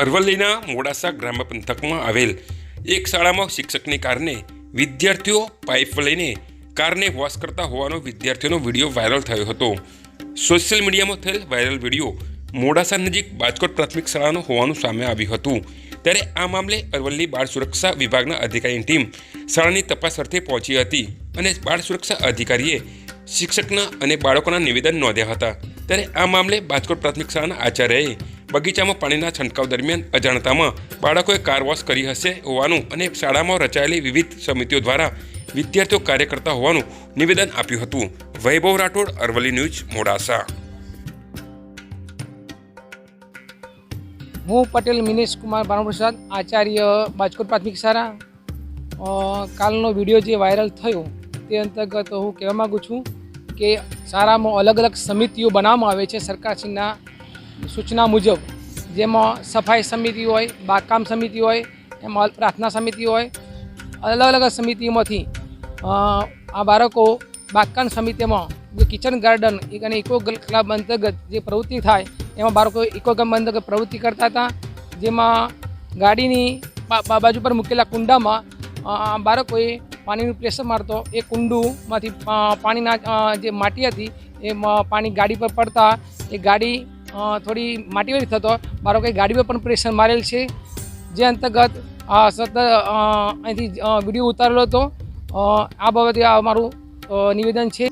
અરવલ્લીના મોડાસા ગ્રામ્ય પંથકમાં આવેલ એક શાળામાં શિક્ષકને કારણે વિદ્યાર્થીઓ પાઇપ લઈને કારને વોશ કરતા હોવાનો વિદ્યાર્થીઓનો વીડિયો વાયરલ થયો હતો. સોશિયલ મીડિયામાં થયેલ વાયરલ વીડિયો મોડાસા નજીક બાજકોટ પ્રાથમિક શાળાનો હોવાનું સામે આવ્યું હતું. ત્યારે આ મામલે અરવલ્લી બાળ સુરક્ષા વિભાગના અધિકારીની ટીમ શાળાની તપાસ અર્થે પહોંચી હતી અને બાળ સુરક્ષા અધિકારીએ શિક્ષકના અને બાળકોના નિવેદન નોંધ્યા હતા. ત્યારે આ મામલે બાજકોટ પ્રાથમિક શાળાના આચાર્યએ બગીચામાં પાણીના છંટકાવ દરમિયાન અજાણતામાં બાળકોએ કાર વોશ કરી હશે હોવાનું અને શાળામાં રચાયેલી વિવિધ સમિતિઓ દ્વારા વિદ્યાર્થીઓ કાર્ય કરતા હોવાનું નિવેદન આપ્યું હતું. વૈભવ રાઠોડ, અરવલ્લી ન્યૂઝ, મોડાસા. હું પટેલ મિનેશ કુમાર ભાનુપ્રસાદ આચાર્ય બાજકોટ પ્રાથમિક શાળા. કાલનો વીડિયો જે વાયરલ થયો તે અંતર્ગત હું કહેવા માગું છું કે શાળામાં અલગ અલગ સમિતિઓ બનાવવામાં આવે છે સરકારશ્રીના સૂચના મુજબ, જેમાં સફાઈ સમિતિ હોય, બાગકામ સમિતિ હોય, એમાં પ્રાર્થના સમિતિ હોય, અલગ અલગ સમિતિઓમાંથી આ બાળકો બાગકામ સમિતિમાં, જે કિચન ગાર્ડન અને ઇકો ક્લબ અંતર્ગત જે પ્રવૃત્તિ થાય, એમાં બાળકો ઇકો ક્લબ અંતર્ગત પ્રવૃત્તિ કરતા હતા, જેમાં ગાડીની બાજુ પર મૂકેલા કુંડામાં બાળકોએ પાણીનું પ્રેશર મારતો, એ કુંડુમાંથી પાણીના જે માટી હતી એ પાણી ગાડી પર પડતા, એ ગાડી થોડી માટીવાળી થતો. મારો ગાડી પર પણ પ્રેશર મારેલ છે. જે અંતર્ગત સતત અહીંથી વીડિયો ઉતારેલો હતો. આ બાબતે અમારું નિવેદન છે.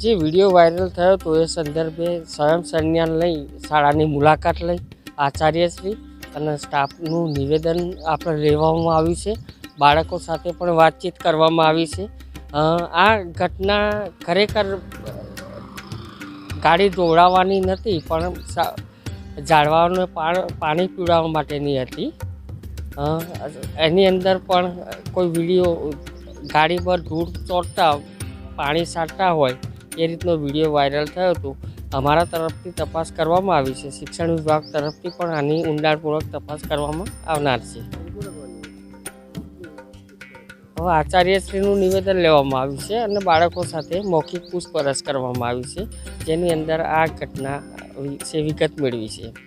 જે વીડિયો વાયરલ થયો હતો એ સંદર્ભે સ્વયં સંજ્ઞાન લઈ શાળાની મુલાકાત લઈ આચાર્યશ્રી અને સ્ટાફનું નિવેદન આપણે લેવામાં આવ્યું છે. બાળકો સાથે પણ વાતચીત કરવામાં આવી છે. આ ઘટના ખરેખર ગાડી દોડાવવાની નથી, પણ ઝાડવાઓને પાણી પીવડાવવા માટેની હતી. એની અંદર પણ કોઈ વીડિયો, ગાડી પર ધૂળ ચોરતા પાણી સાટતા હોય, એ રીતનો વીડિયો વાયરલ થયો હતો. અમારા તરફથી તપાસ કરવામાં આવી છે. શિક્ષણ વિભાગ તરફથી પણ આની ઊંડાણપૂર્વક તપાસ કરવામાં આવનાર છે. હવે આચાર્યશ્રીનું નિવેદન લેવામાં આવ્યું છે અને બાળકો સાથે મૌખિક પૂછપરછ કરવામાં આવી છે. જેની અંદર આ ઘટના વિશે વિગત મેળવી છે.